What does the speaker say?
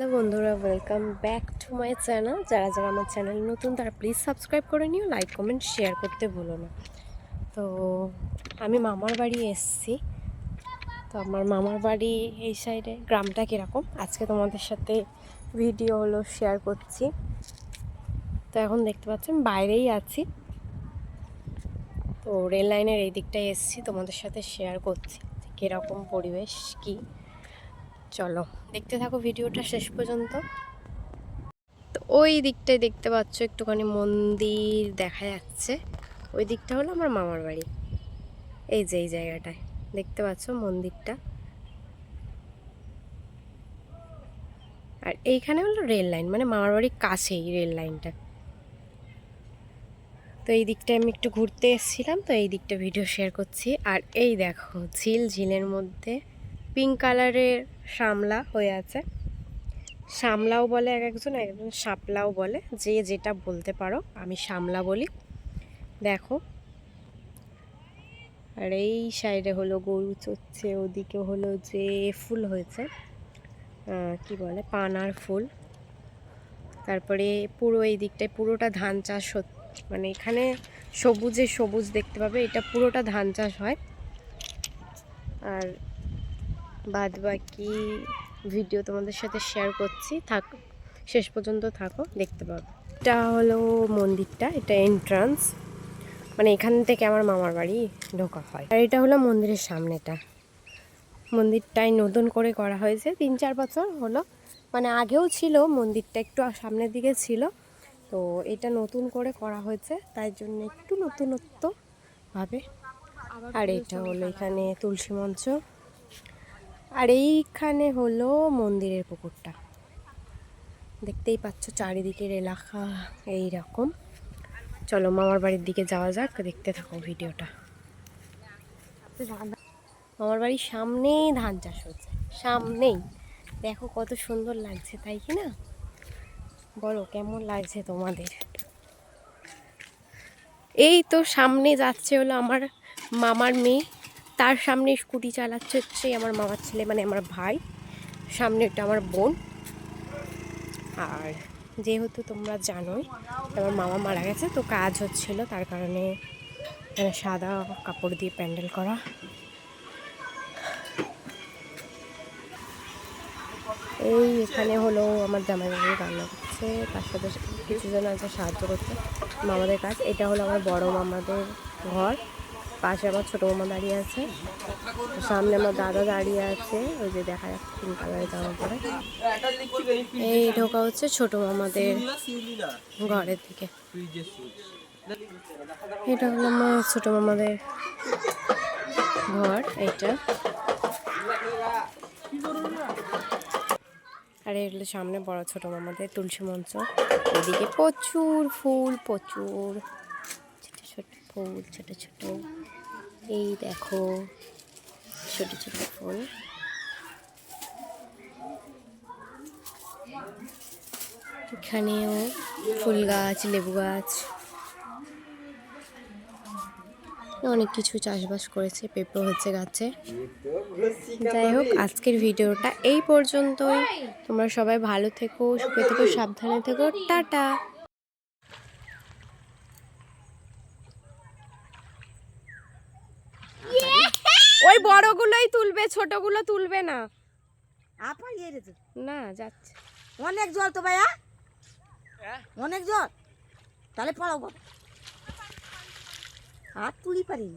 Hello বন্ধুরা welcome back to my channel যারা যারা আমার চ্যানেল নতুন, তারা প্লিজ সাবস্ক্রাইব করে নিও লাইক কমেন্ট শেয়ার করতে ভুলো না। তো আমি মামার বাড়ি এসেছি। তো আমার মামার বাড়ি এই সাইডে গ্রামটা কীরকম? আজকে তোমাদের সাথে ভিডিও হলো শেয়ার করছি। তো এখন দেখতে পাচ্ছেন বাইরেই আছি। তো রেল লাইনের এই দিকটায় এসেছি, তোমাদের সাথে শেয়ার করছি কীরকম পরিবেশ, কী? চলো, দেখতে থাকো ভিডিওটা শেষ পর্যন্ত। তো ওই দিকটায় দেখতে পাচ্ছ, একটুখানি মন্দির দেখা যাচ্ছে। ওই দিকটা হলো আমার মামার বাড়ি। এই যে, এই জায়গাটায়। দেখতে পাচ্ছ মন্দিরটা। আর এইখানে হলো রেল লাইন মানে মামার বাড়ির কাছেই রেল লাইনটা। তো এই দিকটায় আমি একটু ঘুরতে এসেছিলাম, তো এই দিকটা ভিডিও শেয়ার করছি। আর এই দেখো ঝিল ঝিলের মধ্যে পিঙ্ক কালারের শামলা হয়ে আছে। শামলাও বলে এক একজন এক একজন শাপলাও বলে। যে যেটা বলতে পারো, আমি শামলা বলি। দেখো। আর এই সাইডে হলো গরু চড়ছে, ওদিকে হলো যে ফুল হয়েছে। কি বলে? পানার ফুল। তারপরে পুরো এই দিকটায় পুরোটা ধান চাষ মানে এখানে সবুজে সবুজ দেখতে পাবে, এটা পুরোটা ধান চাষ হয়। আর বাদ বাকি ভিডিও তোমাদের সাথে শেয়ার করছি। থাক শেষ পর্যন্ত থাকো দেখতে পাবে। এটা হলো মন্দিরটা এটা এন্ট্রান্স মানে এখান থেকে আমার মামার বাড়ি ঢোকা হয়। আর এটা হলো মন্দিরের সামনেটা। মন্দিরটাই নতুন করে করা হয়েছে। তিন চার বছর হলো। মানে আগেও ছিল মন্দিরটা একটু সামনের দিকে ছিল। তো এটা নতুন করে করা হয়েছে। তাই জন্য একটু নতুনত্ব ভাবে আর এটা হলো এখানে তুলসী মঞ্চ। আর এইখানে হলো মন্দিরের পুকুরটা। দেখতেই পাচ্ছ চারিদিকের এলাকা এই রকম চলো মামার বাড়ির দিকে যাওয়া যাক, দেখতে থাকো ভিডিওটা। মামার বাড়ির সামনেই ধান চাষ হচ্ছে, সামনেই। দেখো কত সুন্দর লাগছে, তাই কি না? বলো, কেমন লাগছে তোমাদের? এই তো সামনে যাচ্ছে হলো আমার মামার মেয়ে। তার সামনে স্কুটি চালাচ্ছে হচ্ছে আমার মামার ছেলে মানে আমার ভাই। সামনে এটা আমার বোন। আর যেহেতু তোমরা জানোই, আমার মামা মারা গেছে, তো কাজ হচ্ছিল তার কারণে এখানে সাদা কাপড় দিয়ে প্যান্ডেল করা। এই এখানে হলো আমার জামাই বাবু রান্না করছে তার সাথে কিছুজন আছে সাহায্য করছে মামাদের কাজ। এটা হলো আমার বড় মামাদের ঘর। পাশে আমার ছোটো মামা দাঁড়িয়ে আছে। সামনে আমার দাদা দাঁড়িয়ে আছে। ওই যে দেখা যাচ্ছে পিঙ্ক কালারের জামা পরে। এই ঢোকা হচ্ছে ছোট মামাদের ঘরের দিকে। এটা হলো আমার ছোট মামাদের ঘর, এইটা। আর এই হলো সামনে বড় ছোট মামাদের তুলসী মঞ্চ। এদিকে প্রচুর ফুল, প্রচুর। ফুল, ছোট ছোট। এই দেখো, ছোট ছোট ফুল। এখানেও ফুল গাছ, লেবু গাছ। অনেক কিছু চাষবাস করেছে, পেঁপে হচ্ছে গাছে। যাই হোক, আজকের ভিডিওটা এই পর্যন্তই। তোমরা সবাই ভালো থেকো, সুখে থেকো, সাবধানে থেকো। টাটা ওই বড়গুলোই তুলবে ছোটগুলো তুলবে না। আপা ইয়ে রে তো। না যাচ্ছে। অনেক জল তো ভাইয়া। অনেক জল। তাহলে পড়াবো আর তুলি পারি